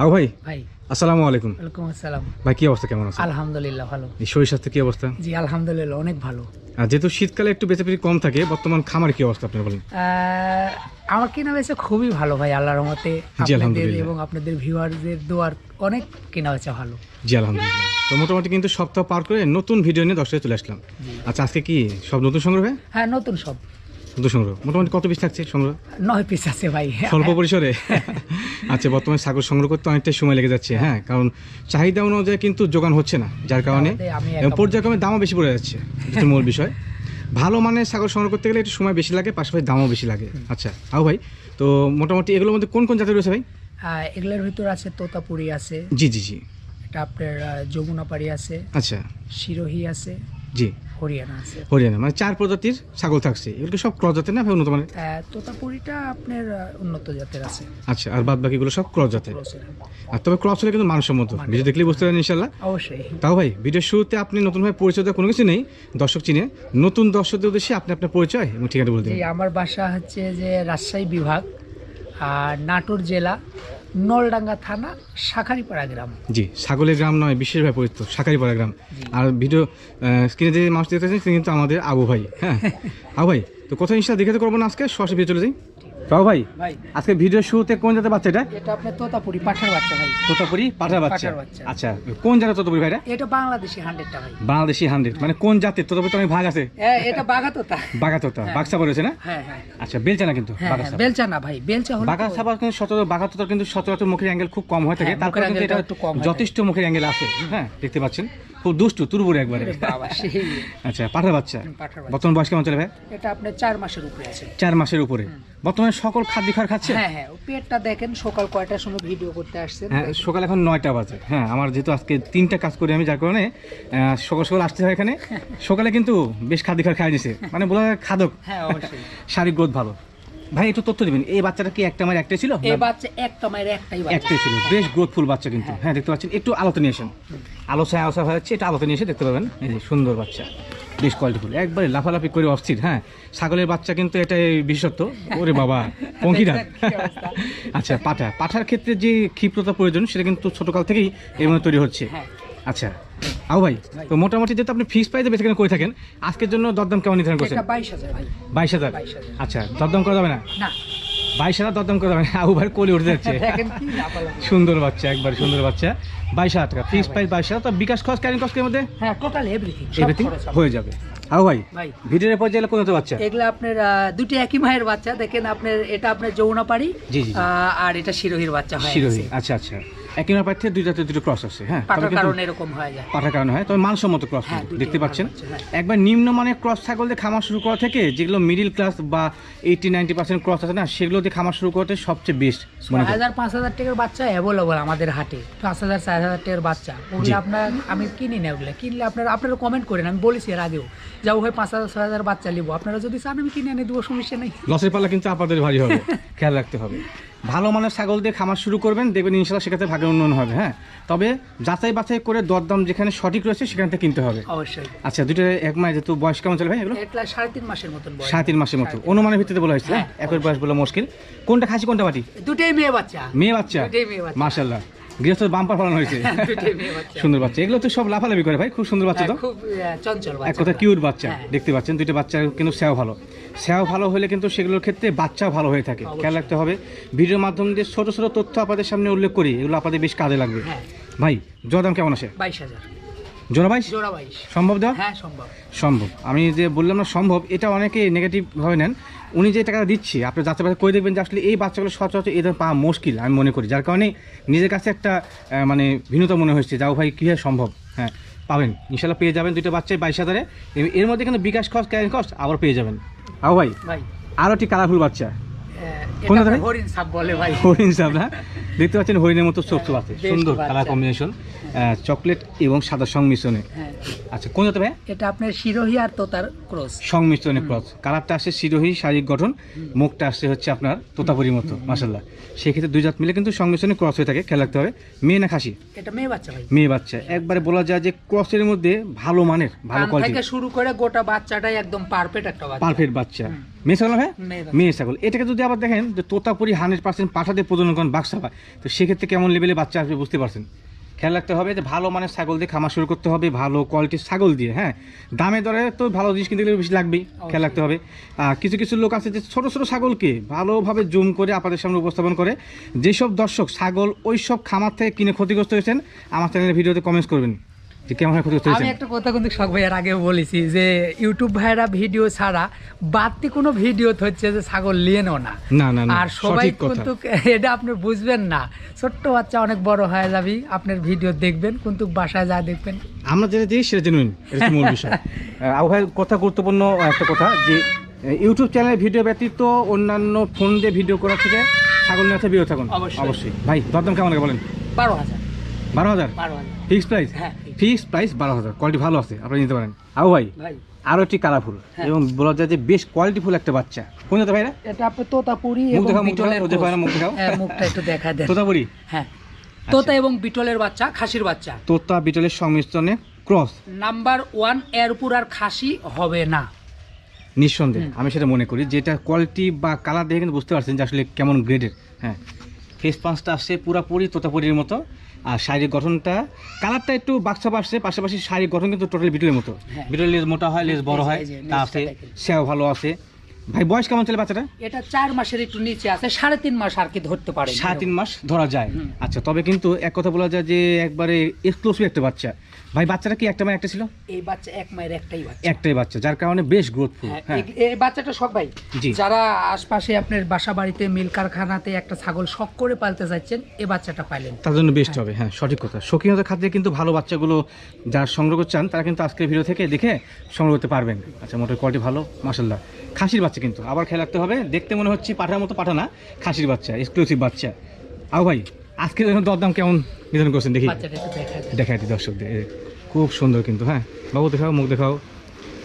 আবু ভাই ভাই। আসসালামু আলাইকুম। ওয়ালাইকুম আসসালাম। ভাই কি অবস্থা? কেমন আছে আলহামদুলিল্লাহ ভালো। শরীর স্বাস্থ্য কি অবস্থা? জি আলহামদুলিল্লাহ অনেক ভালো। আর যেহেতু শীতকালে একটু বেঁচে কম থাকে বর্তমান খামার কি অবস্থা আপনি বলেন? আমার কেনা বেচা খুবই ভালো ভাই আল্লাহর রহমতে। আপনাদের। এবং আপনাদের ভিউয়ারদের দোয়ার অনেক কেনা বেচা ভালো। জি আলহামদুলিল্লাহ। তো মোটামুটি কিন্তু সপ্তাহ পার করে নতুন ভিডিও নিয়ে দশটায় চলে আসলাম। আচ্ছা আজকে কি সব নতুন সংগ্রহ হ্যাঁ নতুন সব। সংগ্রহ। মোটামুটি কত পিস থাকছে সংগ্রহ? নয় পিস আছে ভাই। স্বল্প পরিসরে? আচ্ছা বর্তমনে ছাগল সংগ্রহ করতে অনেকটাই সময় লেগে যাচ্ছে হ্যাঁ? কারণ চাহিদা অনুযায়ী কিন্তু যোগান হচ্ছে না যার কারণে পর্যায়ক্রমে দামও বেশি পড়ে যাচ্ছে মূল বিষয়। ভালো মানের ছাগল সংগ্রহ করতে গেলে একটু সময় বেশি লাগে পাশাপাশি দামও বেশি লাগে। আচ্ছা আও ভাই তো মোটামুটি এগুলোর মধ্যে কোন কোন জাতের রয়েছে ভাই? এগুলোর ভিতর আছে তোতাপুরি আছে জি জি জি। এটা আপনার যমুনাপাড়ি আছে আচ্ছা। শিরোহি আছে জি। হরিয়ানা আছে। হরিয়ানা মানে চার প্রজাতির ছাগল থাকছে। এগুলো সব ক্রস জাতের না ভাই উন্নত মানের তোতাপুরিটা আপনার উন্নত জাতের আছে। আচ্ছা আর বাদ বাকিগুলো সব ক্রস জাতের। আর তবে ক্রস হলে কিন্তু মানসম্মত। ভিডিও দেখলেই বুঝতে পারেন ইনশাল্লাহ অবশ্যই। তাও ভাই ভিডিওর শুরুতে আপনি নতুনভাবে পরিচয় কোনো কিছু নেই। দর্শক চিনে নতুন দর্শকদের উদ্দেশ্যে আপনি আপনার পরিচয় এবং ঠিকানা বলে জি আমার বাসা হচ্ছে যে রাজশাহী বিভাগ আর নাটোর জেলা নলডাঙ্গা থানা শাখারিপাড়া গ্রাম। জি সাগলের গ্রাম নয় বিশেষভাবে পরিচিত শাখারিপাড়া গ্রাম। আর ভিডিও স্ক্রিনে যে মানুষ দেখতেছেন তিনি কিন্তু আমাদের আবু ভাই হ্যাঁ? আবু ভাই তো কোথায় ইনশাল দেখে তো করব না আজকে সরাসরি চলে যাই। ভাই আজকে ভিডিওর শুরুতে কোন জাতের বাচ্চা এটা? এটা আপনার তোতাপুরি পাঠার বাচ্চা ভাই। তোতাপুরি পাঠার বাচ্চা। আচ্ছা কোন জাতের তোতাপুরি ভাইরা? এটা বাংলাদেশি ভাই। বাংলাদেশি হান্ড্রেড মানে কোন জাতের তোতাপুরি তো অনেক ভাগ আছে? হ্যাঁ, এটা বাঘা তোতা বাঘা তোতা বাক্সা রয়েছে না? হ্যাঁ হ্যাঁ। আচ্ছা বেলচা না কিন্তু হ্যাঁ বাঘা হ্যাঁ, বেলচা না ভাই বেলচা হলো বাঘা কিন্তু সচরাচর বাঘা তোতার কিন্তু সচরাচর মুখের অ্যাঙ্গেল খুব কম হয়ে থাকে হ্যাঁ, তারপরে কিন্তু এটা যথেষ্ট মুখের অ্যাঙ্গেল আছে হ্যাঁ দেখতে পাচ্ছেন। খুব দুষ্টু তুরবুরে একবারে। বাবা সেই আচ্ছা পাঠার বাচ্চা? পাঠার বাচ্চা। বর্তমান বয়স কেমন চলে ভাই? এটা আপনার চার মাসের উপরে আছে। চার মাসের উপরে। বর্তমানে সকল খাদ্য খাবার খাচ্ছে? হ্যাঁ হ্যাঁ পেটটা দেখেন সকাল কয়টার সময় ভিডিও করতে আসছেন হ্যাঁ সকাল এখন নয়টা বাজে। হ্যাঁ আমার যেহেতু আজকে তিনটা কাজ করি আমি যার কারণে সকাল সকাল আসতে হয় এখানে। সকালে কিন্তু বেশ খাদ্য খাবার খাই দিছে। মানে বলা হয় খাদক। হ্যাঁ অবশ্যই। শারীরিক গ্রোথ ভালো। ভাই একটু তথ্য দিবেন। এই বাচ্চাটা কি একটা আমার একটাই ছিল? এই বাচ্চা একটা মায়ের একটাই বাচ্চা। একটাই ছিল। বেশ গ্রোথফুল বাচ্চা কিন্তু। হ্যাঁ দেখতে পাচ্ছেন। একটু আলোতে নিয়ে আসেন। আলো ছায়া আলোচনা হয়ে যাচ্ছে। এটা আলোতে নিয়ে এসে দেখতে পাবেন। এই যে সুন্দর বাচ্চা। বেশ কোয়ালিটিফুল একবারে লাফালাফি করে অস্থির হ্যাঁ? ছাগলের বাচ্চা কিন্তু এটাই বিশেষত্ব। ওরে বাবা পঙ্কিরা আচ্ছা পাঠা। পাঠার ক্ষেত্রে যে ক্ষিপ্রতা প্রয়োজন সেটা কিন্তু ছোটকাল থেকেই এর মধ্যে তৈরি হচ্ছে। হ্যাঁ। আচ্ছা। আও ভাই তো মোটামুটি যেহেতু আপনি ফিক্স প্রাইসে বেশি করে থাকেন? আজকের জন্য দরদাম কেমন নির্ধারণ করছেন? বাইশ হাজার ভাই। বাইশ হাজার? 22,000 আচ্ছা দরদাম করা যাবে না? না। বাইশ হাজার দরদাম করা যাবে না। আবু ভাই কোলে উঠে যাচ্ছে। সুন্দর বাচ্চা একবার সুন্দর বাচ্চা। বাইশ হাজার টাকা। ফিক্স প্রাইস বাইশ হাজার। তো বিকাশ খরচ ক্যারিং কস্টের মধ্যে? হ্যাঁ টোটাল এভরিথিং এভরিথিং হয়ে যাবে। আও ভাই ভিডিওর পর গেলে কোন বাচ্চা? এগুলো আপনার দুটি একই মায়ের বাচ্চা। দেখেন আপনার এটা আপনার যৌনা পাড়ি জি, জি, জি। আর এটা শিরোহির বাচ্চা হয় শিরোহী আচ্ছা আচ্ছা। একই নাম্বার থেকে দুই জাতের দুটো ক্রস আছে হ্যাঁ? কারণে এরকম হয়ে যায়। পাঠার কারণে হয় তবে মানসম্মত ক্রস হ্যাঁ, দেখতে পাচ্ছেন? হ্যাঁ। একবার নিম্নমানের ক্রস ছাগল দিয়ে খামার শুরু করা থেকে যেগুলো মিডিল ক্লাস বা এইটি নাইনটি পার্সেন্ট ক্রস আছে না সেগুলো দিয়ে খামার শুরু করতে সবচেয়ে বেস্ট ছয় হাজার পাঁচ হাজার টাকার বাচ্চা অ্যাভেলেবল আমাদের হাটে। পাঁচ হাজার চার হাজার টাকার বাচ্চা। ওগুলো আপনার আমি কিনি না ওগুলো। কিনলে আপনারা আপনারা কমেন্ট করেন আমি বলেছি এর আগেও। যাও ভাই পাঁচ হাজার ছয় হাজার বাচ্চা নিবো। আপনারা যদি চান আমি কিনে এনে দেবো সমস্যা নেই। লসের পাল্লা কিন্তু আপনাদের ভারী হবে। খেয়াল রাখতে হবে। ভালো মানের ছাগল দিয়ে খামার শুরু করবেন দেখবেন ইনশাল্লাহ সেক্ষেত্রে ভাগের উন্নয়ন হবে হ্যাঁ? তবে যাচাই বাছাই করে দরদাম যেখানে সঠিক রয়েছে সেখান থেকে কিনতে হবে। অবশ্যই। আচ্ছা দুটো এক মাস যেহেতু বয়স কেমন চলে ভাই এগুলো? সাড়ে তিন মাসের মতন সাড়ে তিন মাসের মতো অনুমানের ভিত্তিতে বলা হয়েছে হ্যাঁ। হ্যাঁ, বয়স বলা মুশকিল। কোনটা খাসি কোনটা বাটি দুটোই মেয়ে বাচ্চা। মেয়ে বাচ্চা? মাশাল্লাহ গৃহস্থ বাম্পার ফলানো হয়েছে। সুন্দর বাচ্চা। এগুলো তো সব লাফালাফি করে ভাই খুব সুন্দর বাচ্চা তো। হ্যাঁ, চঞ্চল এক কথা কিউট বাচ্চা। দেখতে পাচ্ছেন দুইটা বাচ্চা কিন্তু স্যাও ভালো। স্যাও ভালো হলে কিন্তু সেগুলোর ক্ষেত্রে বাচ্চাও ভালো হয়ে থাকে। খেয়াল রাখতে হবে। ভিডিওর মাধ্যম দিয়ে ছোট ছোট তথ্য আপনাদের সামনে উল্লেখ করি। এগুলো আপনাদের বেশ কাজে লাগবে। হ্যাঁ। ভাই জোড়া দাম কেমন আসে বাইশ হাজার। জোড়া বাইশ? সম্ভব দেওয়া? হ্যাঁ সম্ভব। সম্ভব। আমি যে বললাম না সম্ভব এটা অনেকে নেগেটিভ ভাবে নেন। উনি যে টাকাটা দিচ্ছে আপনি যাতে বাচ্চা করে দেখবেন যে আসলে এই বাচ্চাগুলো সচরাচর এদের পাওয়া মুশকিল আমি মনে করি। যার কারণে নিজের কাছে একটা মানে ভিন্নতা মনে হচ্ছে যাও ভাই কীভাবে সম্ভব? হ্যাঁ পাবেন। ইনশাল্লাহ পেয়ে যাবেন দুটো বাচ্চায় বাইশ হাজারে। এর মধ্যে কিন্তু বিকাশ কস্ট ক্যারিং কস্ট আবার পেয়ে যাবেন। আও ভাই ভাই আরও একটি কালারফুল বাচ্চা? হরিণ সাপ বলে ভাই। হরিণ সাপ না? দেখতে পাচ্ছেন হরিণের মতো চোখ চোখ আছে। সুন্দর কালার কম্বিনেশন চকলেট এবং সাদা সংমিশ্রণে। হ্যাঁ। আচ্ছা কোন যাতে ভাই এটা আপনার শিরোহি আর তোতার ক্রস। সংমিশ্রণে ক্রস। কালারটা আসছে শিরোহী শারীরিক গঠন। মুখটা আসছে হচ্ছে আপনার তোতাপুরির মতো মাসাল্লাহ সেক্ষেত্রে দুই জাত মিলে কিন্তু সংমিশ্রণে ক্রস হয়ে থাকে খেয়াল রাখতে হবে। মেয়ে না খাসি? এটা মেয়ে বাচ্চা ভাই। মেয়ে বাচ্চা। একবারে বলা যায় যে ক্রসের মধ্যে ভালো মানের ভালো কোয়ালিটি থেকে শুরু করে গোটা বাচ্চাটাই একদম পারফেক্ট একটা বাচ্চা। পারফেক্ট বাচ্চা। মেয়ে ছাগল হ্যাঁ মেয়ে ছাগল। এটাকে যদি আবার দেখেন যে তোতাপুরি হান্ড্রেড পার্সেন্ট পাঠা দিয়ে প্রজনন করেন পায় তো সেক্ষেত্রে কেমন লেভেলে বাচ্চা আসবে বুঝতে পারছেন? খেয়াল রাখতে হবে যে ভালো মানের ছাগল দিয়ে খামার শুরু করতে হবে ভালো কোয়ালিটির ছাগল দিয়ে হ্যাঁ? দামে দরে তো ভালো জিনিস কিনতে গেলে বেশি লাগবেই খেয়াল রাখতে হবে। আর কিছু কিছু লোক আছে যে ছোটো ছোটো ছাগলকে ভালোভাবে জুম করে আপনাদের সামনে উপস্থাপন করে। যেসব দর্শক ছাগল ওই সব খামার থেকে কিনে ক্ষতিগ্রস্ত হয়েছেন আমার চ্যানেলের ভিডিওতে কমেন্টস করবেন। যে কেমন ক্ষতিগ্রস্ত আমি একটা কথা কিন্তু শখ ভাইয়ের আগেও বলেছি যে ইউটিউব ভাইয়েরা ভিডিও ছাড়া বাড়তি কোনো ভিডিও হচ্ছে যে ছাগল নিয়ে নাও না। আর সবাই কিন্তু এটা আপনি বুঝবেন না। ছোট্ট বাচ্চা অনেক বড় হয়ে যাবি আপনার ভিডিও দেখবেন কিন্তু বাসায় যা দেখবেন। আমরা যেটা দিই সেটা জেনুইন এটা মূল বিষয়। আবু ভাই কথা গুরুত্বপূর্ণ একটা কথা যে ইউটিউব চ্যানেলে ভিডিও ব্যতীত অন্যান্য ফোন দিয়ে ভিডিও করার থেকে ছাগল নিয়ে বিরত থাকুন। অবশ্যই। ভাই দরদাম কেমন বলেন? বারো হাজার। বারো হাজার? ফিক্স প্রাইস হ্যাঁ, ফিক্স প্রাইস বারো হাজার কোয়ালিটি ভালো আছে আপনি নিতে পারেন। আবু ভাই ভাই। আরও একটি কালারফুল হ্যাঁ। এবং বলা যায় যে বেশ কোয়ালিটিফুল একটা বাচ্চা। কোন ভাইরা? এটা আপনি তোতাপুরি মুখ এবং দেখাও, মুখ বিটলের দেখাও, ওদের পায়রা মুখ দেখাও। হ্যাঁ, মুখটা একটু দেখা দেন। তোতাপুরি? হ্যাঁ। তোতা এবং বিটলের বাচ্চা খাসির বাচ্চা। তোতা বিটলের সংমিশ্রণে ক্রস নাম্বার ওয়ানের উপর আর খাসি হবে না। নিঃসন্দেহে আমি সেটা মনে করি যেটা কোয়ালিটি বা কালার দেখে কিন্তু বুঝতে পারছেন যে আসলে কেমন গ্রেডের হ্যাঁ। ফেস পাঁচটা আসছে পুরাপুরি তোতাপুরির মতো আর শারীরিক গঠনটা কালারটা একটু বাক্সা আসছে পাশাপাশি শারীরিক গঠন কিন্তু টোটালি বিটলের মতো হ্যাঁ। বিটলের লেজ মোটা হয় লেজ বড় হয় তা আছে। সেও ভালো আছে ভাই বয়স কেমন চলে বাচ্চাটা এটা চার মাসের একটু নিচে আছে সাড়ে তিন মাস আর কি ধরতে পারে সাড়ে তিন মাস ধরা যায়। আচ্ছা তবে কিন্তু এক কথা বলা যায় যে একবারে এক্সক্লুসিভ একটা বাচ্চা। ভাই বাচ্চাটা কি একটা মায়ের একটা ছিল? এই বাচ্চা এক মায়ের একটাই বাচ্চা। একটাই বাচ্চা যার কারণে বেশ গ্রোথফুল হ্যাঁ, হ্যাঁ। এই- বাচ্চাটা সব ভাই যারা আশপাশে আপনার বাসা বাড়িতে মিল কারখানাতে একটা ছাগল শখ করে পালতে চাচ্ছেন এই বাচ্চাটা পাইলেন। তার জন্য বেস্ট হবে হ্যাঁ সঠিক কথা। শৌখিনতার খাদ্যে কিন্তু ভালো বাচ্চাগুলো যারা সংগ্রহ করতে চান তারা কিন্তু আজকের ভিডিও থেকে দেখে সংগ্রহ করতে পারবেন। আচ্ছা মোটর কোয়ালিটি ভালো মাসাল্লাহ খাসির বাচ্চা কিন্তু। আবার খেয়াল রাখতে হবে দেখতে মনে হচ্ছে পাঠার মতো পাঠা না খাসির বাচ্চা এক্সক্লুসিভ বাচ্চা। আও ভাই আজকের জন্য দরদাম কেমন নির্ধারণ করছেন দেখি? দেখা দেখাই দিই। দর্শকদের খুব সুন্দর কিন্তু হ্যাঁ? বাবু দেখাও মুখ দেখাও।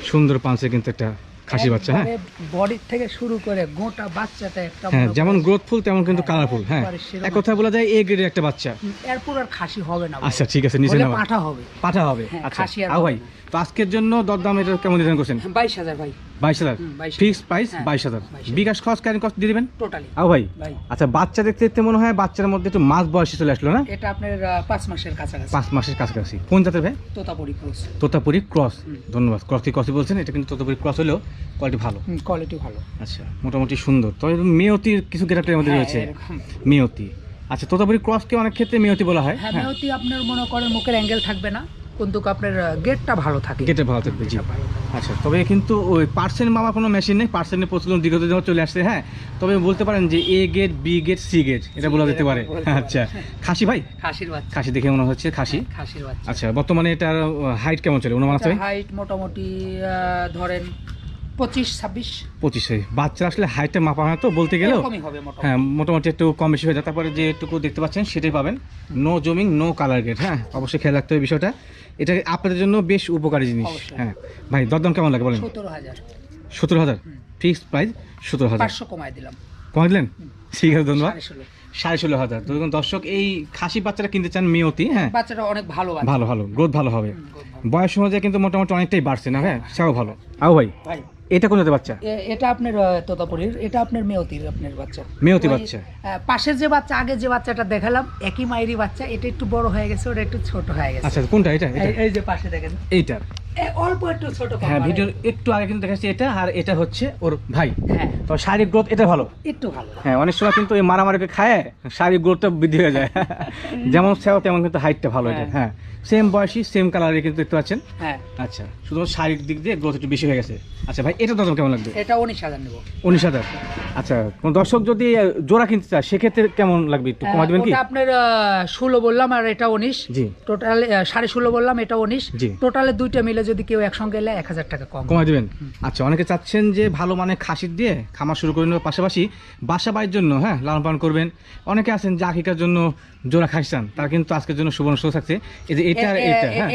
সুন্দর পাঁচে কিন্তু একটা খাসির বাচ্চা হ্যাঁ? বডির থেকে শুরু করে গোটা বাচ্চাটা একটা হ্যাঁ যেমন গ্রোথফুল তেমন কিন্তু হ্যাঁ, কালারফুল হ্যাঁ? এক কথা বলা যায় এ গ্রেডের একটা বাচ্চা। এরপর আর খাসি হবে না আচ্ছা ঠিক আছে নিচে নাও পাঠা হবে। পাঠা হবে হ্যাঁ, আচ্ছা। খাসি আর আও ভাই। তো আজকের জন্য দরদাম এটা কেমন নির্ধারণ করছেন? বাইশ হাজার ভাই। বাইশ হাজার? 22,000 ফিক্স প্রাইস? হ্যাঁ, বাইশ হাজার। 22,000 বিকাশ খরচ ক্যারিং কস্ট দিয়ে দেবেন? টোটালি আও ভাই আচ্ছা বাচ্চা দেখতে দেখতে মনে হয় বাচ্চার মধ্যে একটু মাছ বয়সে চলে আসলো না? এটা আপনার পাঁচ মাসের কাছাকাছি। পাঁচ মাসের কাছাকাছি। কোন জাতের ভাই? তোতাপুরি ক্রস। তোতাপুরি ক্রস। ধন্যবাদ। ক্রস কি ক্রসই বলছেন? এটা কিন্তু তোতাপুরি ক্রস হলেও কোয়ালিটি ভালো। কোয়ালিটি ভালো। আচ্ছা মোটামুটি সুন্দর। তবে মেয়তির কিছু গেটাপের মধ্যে হ্যাঁ, রয়েছে। মেয়তি। আচ্ছা তোতাপুরি ক্রসকে অনেক ক্ষেত্রে মেয়তি বলা হয়। হ্যাঁ হ্যাঁ। মেয়তি আপনার মনে করেন মুখের অ্যাঙ্গেল থাকবে না। কিন্তু আপনার গেটটা ভালো থাকে। গেটে ভালো থাকবে জি। আচ্ছা তবে কিন্তু ওই পার্সেন্ট মামা কোনো মেশিন নেই পার্সেন্টের প্রচলন ধরে চলে আসছে হ্যাঁ? তবে বলতে পারেন যে A gate B gate C gate এটা বলা যেতে পারে। আচ্ছা খাসি ভাই? খাসির বাচ্চা। খাসি দেখে মনে হচ্ছে খাসি? খাসির বাচ্চা। আচ্ছা বর্তমানে এটার হাইট কেমন চলে? অনুমান আছে হাইট মোটামুটি ধরেন পঁচিশ ছাব্বিশ। পঁচিশে বাচ্চা আসলে হাইটটা মাপা হয় তো বলতে গেলেও? হ্যাঁ মোটামুটি একটু কম বেশি হয়ে যায়। তারপরে যেটুকু দেখতে পাচ্ছেন সেটাই পাবেন। No zooming no colour gate হ্যাঁ? অবশ্যই খেয়াল রাখতে হবে বিষয়টা। এটা আপনাদের জন্য বেশ উপকারী জিনিস। হ্যাঁ। ভাই দরদাম কেমন লাগে বলেন? সতেরো হাজার। সতেরো হাজার? ফিক্সড প্রাইস সতেরো হাজার। পাঁচশো কমায় দিলাম। কমাই দিলেন? ঠিক আছে ধন্যবাদ। সাড়ে ষোলো। হাজার। তো দেখুন দর্শক এই খাসি বাচ্চারা কিনতে চান মেয়তি হ্যাঁ? বাচ্চাটা অনেক ভালো ভালো ভালো। গ্রোথ ভালো হবে। বয়স অনুযায়ী কিন্তু মোটামুটি অনেকটাই বাড়ছে না হ্যাঁ? সেও ভালো। আও ভাই। ভাই এটা কোন জাতের বাচ্চা? এটা আপনার তোতাপুরীর এটা আপনার মেয়তির আপনার বাচ্চা। মেয়তি বাচ্চা। পাশে পাশের যে বাচ্চা আগে যে বাচ্চাটা দেখালাম একই মায়েরই বাচ্চা এটা একটু বড় হয়ে গেছে ওটা একটু ছোট হয়ে গেছে। আচ্ছা কোনটা? এটা এই- যে পাশে দেখেন। এইটা। অল্প একটু ছোট হ্যাঁ ভিডিওর একটু আগে কিন্তু দেখাচ্ছি এটা আর এটা হচ্ছে ওর ভাই। হ্যাঁ। তো শারীরিক গ্রোথ এটা ভালো? একটু ভালো। হ্যাঁ অনেক সময় কিন্তু এই মারামারিকে খায় শারীরিক গ্রোথটা বৃদ্ধি হয়ে যায়। যেমন সেও তেমন কিন্তু হাইটটা ভালো এটা হ্যাঁ। সেম বয়সী সেম কালারে কিন্তু দেখতে পাচ্ছেন। হ্যাঁ। আচ্ছা শারীরিক দিক দিয়ে গ্রোথ একটু বেশি হয়ে গেছে। আচ্ছা ভাই এটা দাম কেমন লাগবে? এটা উনিশ হাজার নেব। উনিশ হাজার। আচ্ছা কোন দর্শক যদি জোড়া কিনতে চায় সেক্ষেত্রে কেমন লাগবে একটু কমা দেবেন কি? আপনার ষোলো বললাম আর এটা উনিশ। জি। টোটাল সাড়ে ষোলো বললাম এটা উনিশ। জি। টোটালে দুইটা মিলে যদি কেউ একসঙ্গে এলে এক হাজার টাকা কম। কমাই দেবেন। আচ্ছা অনেকে চাচ্ছেন যে ভালো মানে খাসির দিয়ে খামার শুরু করে নেওয়ার পাশাপাশি বাসা বাড়ির জন্য হ্যাঁ লালন পালন করবেন। অনেকে আছেন যে আকিকার জন্য জোড়া খাসি চান তার কিন্তু আজকের জন্য সুবর্ণ সুযোগ থাকছে। এই যে এটা আর এটা হ্যাঁ।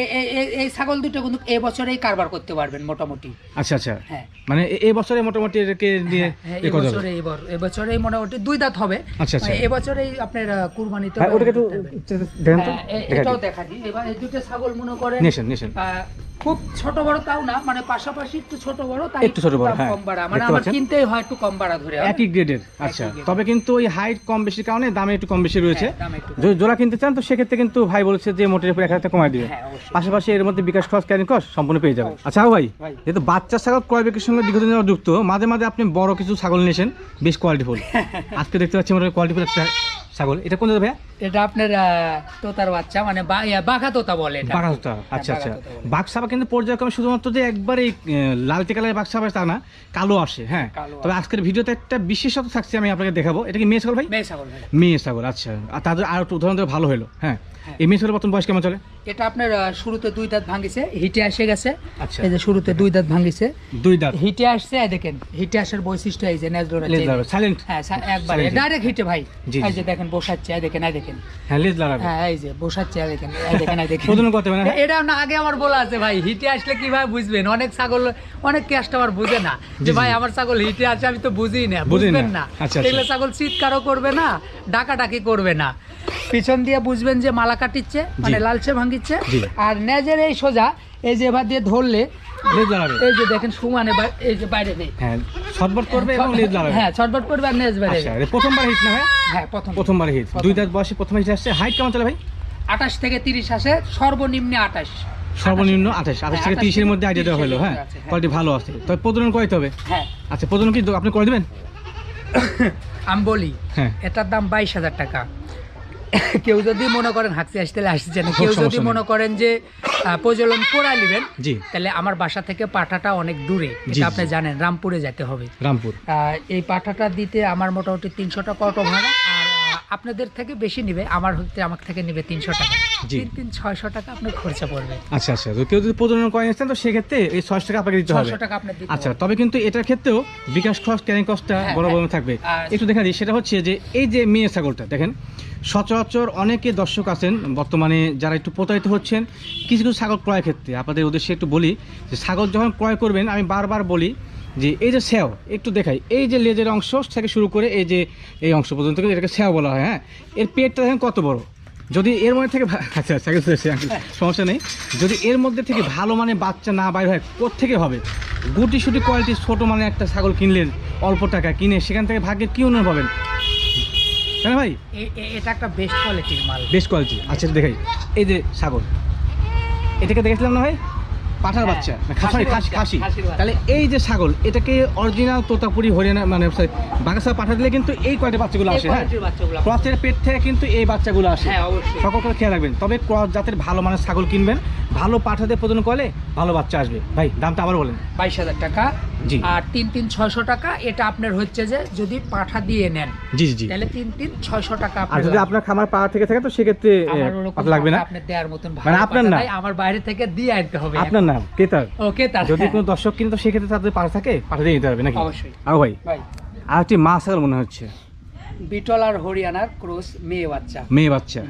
এই ছাগল দুটো কিন্তু এবছরেই কারবার করতে পারবেন মোটামুটি। আচ্ছা আচ্ছা। হ্যাঁ। মানে এই বছরে মোটামুটি এটাকে নিয়ে হ্যাঁ, এ এবছরে এবার এবছরেই মোটামুটি দুই দাঁত হবে। আচ্ছা, আচ্ছা। এবছরেই আপনার কুরবানিতে হ্যাঁ ওটাকে একটু দেখেন তো। হ্যাঁ, এটাও দেখা দিই। এবার এই দুটো ছাগল মনে করেন নেশন নেশন খুব ছোট বড় তাও না মানে পাশাপাশি একটু ছোট বড় তাই একটু ছোট বড়, হ্যাঁ। কম বাড়া। মানে আমার কিনতেই হয় একটু কম বাড়া ধরে একই গ্রেডের আচ্ছা। তবে কিন্তু ওই হাইট কম বেশির কারণে দামে একটু কম বেশি রয়েছে। হ্যাঁ, কম। যদি জোড়া কিনতে চান তো সেক্ষেত্রে কিন্তু ভাই বলেছে যে মোটের উপর এক হাজার কমায় দিবে। হ্যাঁ, পাশাপাশি এর মধ্যে বিকাশ খরচ ক্যারিং কস্ট সম্পূর্ণ পেয়ে যাবে আচ্ছা ভাই ভাই। যেহেতু বাচ্চা ছাগল ক্রয় বিক্রির সঙ্গে দীর্ঘদিন যুক্ত মাঝে মাঝে আপনি বড় কিছু ছাগল নিয়েছেন বেশ কোয়ালিটিফুল আজকে দেখতে পাচ্ছি মোটামুটি কোয়ালিটিফুল একটা ছাগল। এটা কোন ভাইয়া? এটা আপনার তোতার বাচ্চা মানে বাঘা তোতা বলে বাঘাটা আচ্ছা হ্যাঁ, আচ্ছা বাঘা তোতা বলে। বাঘসাবা কিন্তু পর্যায়ক্রমে শুধুমাত্র যে একবারে লালটি কালারের বাঘসাবা তা না কালো আসে হ্যাঁ। তবে আজকের ভিডিওতে একটা বিশেষত থাকছে আমি আপনাকে দেখাবো। এটা কি মেয়ে ছাগল ভাই? মেয়ে ছাগল মেয়ে ছাগল আচ্ছা। আর তাদের আর একটু উদাহরণ ভালো হলো হ্যাঁ। হ্যাঁ। এই মেয়ে ছাগলের বর্তমান বয়স কেমন চলে? এটা আপনার শুরুতে দুই দাঁত ভাঙিছে হিটে এসে গেছে। আচ্ছা। এই যে শুরুতে দুই দাঁত ভাঙিছে। দুই দাঁত। হিটে আসছে দেখেন হিটে আসার বৈশিষ্ট্য এই যে নেজলোরা সাইলেন্ট হ্যাঁ একবারে। ডাইরেক্ট হিটে ভাই। এই যে দেখেন বসাচ্ছে দেখেন এই দেখেন। হ্যাঁ লেজ লাগাবে। হ্যাঁ এই যে বসাচ্ছে দেখেন এই দেখেন এই দেখেন। প্রজনন করতে হবে? এটা না আগে আমার বলা আছে ভাই হিটে আসলে কীভাবে বুঝবেন? অনেক ছাগল অনেক কাস্টমার বুঝে না। যে ভাই আমার ছাগল হিটে আছে আমি তো বুঝি না বুঝবেন না। আচ্ছা, আচ্ছা। এগুলো ছাগল চিৎকারও করবে না ডাকাডাকি করবে না। পিছন দিয়ে বুঝবেন যে মালা কাটিচ্ছে মানে লালচে ভাঙিচ্ছে। আর নেজের এই সোজা এই যে এবার দিয়ে ধরলে লেজ লাগাবে এই যে দেখেন সুমানে এই যে বাইরে নেই। হ্যাঁ করবে এবং লেজ লাগাবে হ্যাঁ ছটবট করবে আর নেজ বাইরে। আচ্ছা প্রথমবার হিট না ভাই? হ্যাঁ প্রথম। প্রথমবার হিট দুই দাঁত বয়সে প্রথম হিট আসছে। হাইট কেমন চলে ভাই? আঠাশ থেকে তিরিশ আসে সর্বনিম্নে আঠাশ। সর্বনিম্ন আঠাশ। আঠাশ থেকে তিরিশের মধ্যে আইডিয়া দেওয়া হলো হ্যাঁ? হ্যাঁ। কোয়ালিটি ভালো আছে। তবে প্রজনন করাইতে হবে। হ্যাঁ। আচ্ছা প্রজনন কি? আপনি করে দেবেন? আমি বলি হ্যাঁ। এটার দাম বাইশ হাজার টাকা। কেউ যদি মনে করেন হাঁকতে আসতে আসছে না কেউ যদি মনে করেন যে প্রজলন করা নেবেন জি। তাহলে আমার বাসা থেকে পাঠাটা অনেক দূরে। এটা আপনি জানেন রামপুরে যেতে হবে। রামপুর। এই পাঠাটা দিতে আমার মোটামুটি তিনশো টাকা অটো ভাড়া আর আপনাদের থেকে বেশি নিবে আমার হচ্ছে আমার থেকে নিবে তিনশো টাকা। তিন তিন ছয়শো টাকা আপনার খরচা পড়বে। আচ্ছা আচ্ছা। তো কেউ যদি প্রজনন তো সেক্ষেত্রে এই ছয়শো টাকা আপনাকে দিতে হবে। টাকা আপনার আচ্ছা তবে কিন্তু এটার ক্ষেত্রেও বিকাশ খরচ ক্যারিং কস্টটা হ্যাঁ, বড় বড় হ্যাঁ। থাকবে একটু দেখা দিই সেটা হচ্ছে যে এই যে মেয়ে ছাগলটা দেখেন সচরাচর অনেকে দর্শক আছেন বর্তমানে যারা একটু প্রতারিত হচ্ছেন কিছু কিছু ছাগল ক্রয়ের ক্ষেত্রে। আপনাদের উদ্দেশ্যে একটু বলি যে ছাগল যখন ক্রয় করবেন আমি বারবার বলি যে এই যে স্যাও একটু দেখাই এই যে লেজের অংশ থেকে শুরু করে এই যে এই অংশ পর্যন্ত এটাকে স্যাও বলা হয় হ্যাঁ? এর পেটটা দেখেন কত বড়? যদি এর মধ্যে থেকে আচ্ছা আচ্ছা চলে আসি, সমস্যা নেই। যদি এর মধ্যে থেকে ভালো মানে বাচ্চা না বাইর হয় থেকে হবে? গুটি সুটি কোয়ালিটি ছোটো মানে একটা ছাগল কিনলেন অল্প টাকা কিনে সেখান থেকে ভাগ্যে কী উন্নয়ন পাবেন? তাই ভাই? এটা একটা বেস্ট কোয়ালিটির মাল। বেস্ট কোয়ালিটি আচ্ছা দেখাই। এই যে ছাগল এটাকে দেখেছিলাম না ভাই? পাঠার হ্যাঁ, বাচ্চা না, খাসির খাসি খাসি বাচ্চা, খাসি। বাচ্চা। তাহলে এই যে ছাগল এটাকে অরিজিনাল তোতাপুরি হরিয়ানা মানে বাগাসা পাঠা দিলে কিন্তু এই কোয়ালিটির বাচ্চাগুলো আসে হ্যাঁ? ক্রসের পেট থেকে কিন্তু এই বাচ্চাগুলো আসে। হ্যাঁ অবশ্যই। সকল করে খেয়াল রাখবেন। তবে ক্রস জাতের ভালো মানের ছাগল কিনবেন। ভালো পাঠাতে প্রদান করলে ভালো বাচ্চা আসবে। ভাই দামটা আবার বলেন। বাইশ হাজার টাকা। জি। আর তিন তিন ছয়শো টাকা এটা আপনার হচ্ছে যে যদি পাঠা দিয়ে নেন জি জি তাহলে তিন তিন ছয়শো টাকা আর যদি আপনার খামার পাড়া থেকে থাকে তো সেক্ষেত্রে লাগবে না? আপনার দেওয়ার মতন মানে আপনার পাঠা না? আমার বাইরে থেকে দিয়ে আনতে হবে। আপনার নাম? ক্রেতার ওকে তার? যদি কোনো দর্শক কিনে তো সেক্ষেত্রে তাদের পাড়া থাকে পাঠা দিয়ে দিতে হবে নাকি? অবশ্যই। আর ভাই ভাই। আর একটি মা ছাগল মনে হচ্ছে। বিটল আর হরিয়ানার ক্রস মেয়ে বাচ্চা। মেয়ে বাচ্চা।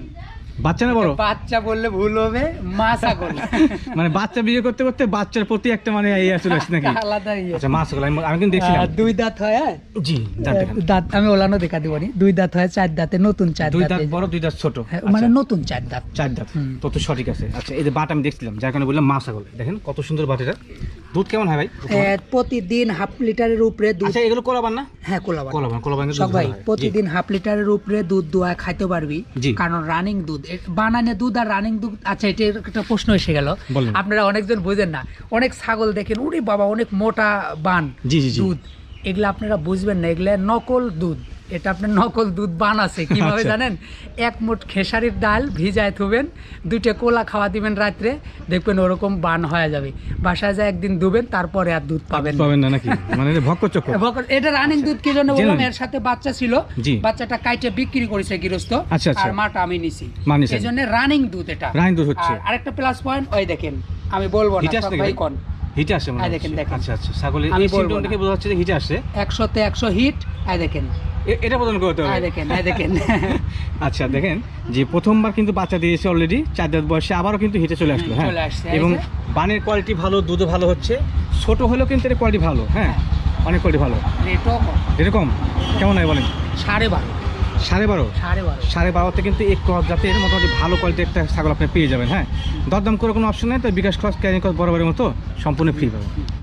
বাচ্চা না বড়? বাচ্চা বললে ভুল হবে মা ছাগল। মানে বাচ্চা বিয়ে করতে করতে বাচ্চার প্রতি একটা মানে এই চলে আসছে নাকি? আলাদা ইয়ে। আচ্ছা মা ছাগল আমি- কিন্তু দেখছিলাম। দুই দাঁত হয় হ্যাঁ? জি দাঁত আমি ওলানো দেখা দিবনি দুই দাঁত হয় চার দাঁতে নতুন চার দুই দাঁত। বড় দুই দাঁত ছোট। হ্যাঁ, আচ্ছা, মানে নতুন চার দাঁত। চার দাঁত। তত সঠিক আছে। আচ্ছা এই যে বাট আমি দেখছিলাম যার কারণে বললাম মা ছাগল। দেখেন কত সুন্দর বাট এটা দুধ কেমন হয় ভাই? প্রতিদিন হাফ লিটারের উপরে দুধ আচ্ছা এগুলো কোলাবান না? হ্যাঁ কোলাবান। কোলাবান কোলাবান সব ভাই। প্রতিদিন হাফ লিটারের উপরে দুধ দোয়া খাইতে পারবি কারণ রানিং দুধ বানানে দুধ আর রানিং দুধ আচ্ছা এটা একটা প্রশ্ন এসে গেল। আপনারা অনেকজন বোঝেন না অনেক ছাগল দেখেন উরে বাবা অনেক মোটা বান। দুধ। এগুলা আপনারা বুঝবেন না এগুলো নকল দুধ। এটা আপনার নকল দুধ বান আছে কীভাবে আচ্ছা। জানেন? এক মুঠ খেসারির ডাল ভিজায় থুবেন দুইটা কোলা খাওয়া দিবেন রাত্রে দেখবেন ওরকম বান হয়ে যাবে। বাসায় যায় একদিন দুবেন তারপরে আর দুধ পাবেন পাবেন না নাকি? মানে এটা ভক্ত চক্র বকর- এটা রানিং দুধ কি জন্য বললাম? এর সাথে বাচ্চা ছিল। বাচ্চাটা কাইটে বিক্রি করেছে গৃহস্থ। আচ্ছা, আচ্ছা। আর মাটা আমি নিছি। এই জন্য রানিং দুধ এটা। রানিং দুধ হচ্ছে। আর আরেকটা প্লাস পয়েন্ট ওই দেখেন আমি বলব না ভাই? কোন হিটে আসে মনে দেখেন, দেখেন। আচ্ছা আচ্ছা। ছাগলের আমি এই। দেখে বোঝা যাচ্ছে যে হিটে আসছে। একশোতে একশো হিট এই দেখেন। এটা বদল করতে হবে। দেখেন দেখেন। আচ্ছা দেখেন যে প্রথমবার কিন্তু বাচ্চা দিয়েছে অলরেডি চার দাঁত বয়সে আবারও কিন্তু হিটে চলে আসলো হ্যাঁ। এবং। বানের কোয়ালিটি ভালো দুধও ভালো হচ্ছে। ছোট হলেও কিন্তু এর কোয়ালিটি ভালো হ্যাঁ অনেক কোয়ালিটি ভালো। এরকম কেমন হয় বলেন? সাড়ে বারো। সাড়ে বারো? সাড়ে বারো। সাড়ে বারোতে কিন্তু এক ক্রস জাতের মোটামুটি ভালো কোয়ালিটির একটা ছাগল আপনি পেয়ে যাবেন হ্যাঁ। দরদাম করে কোনো অপশন নেই তো বিকাশ খরচ ক্যারিং খরচ বরাবরের মতো সম্পূর্ণ ফ্রি পাবেন।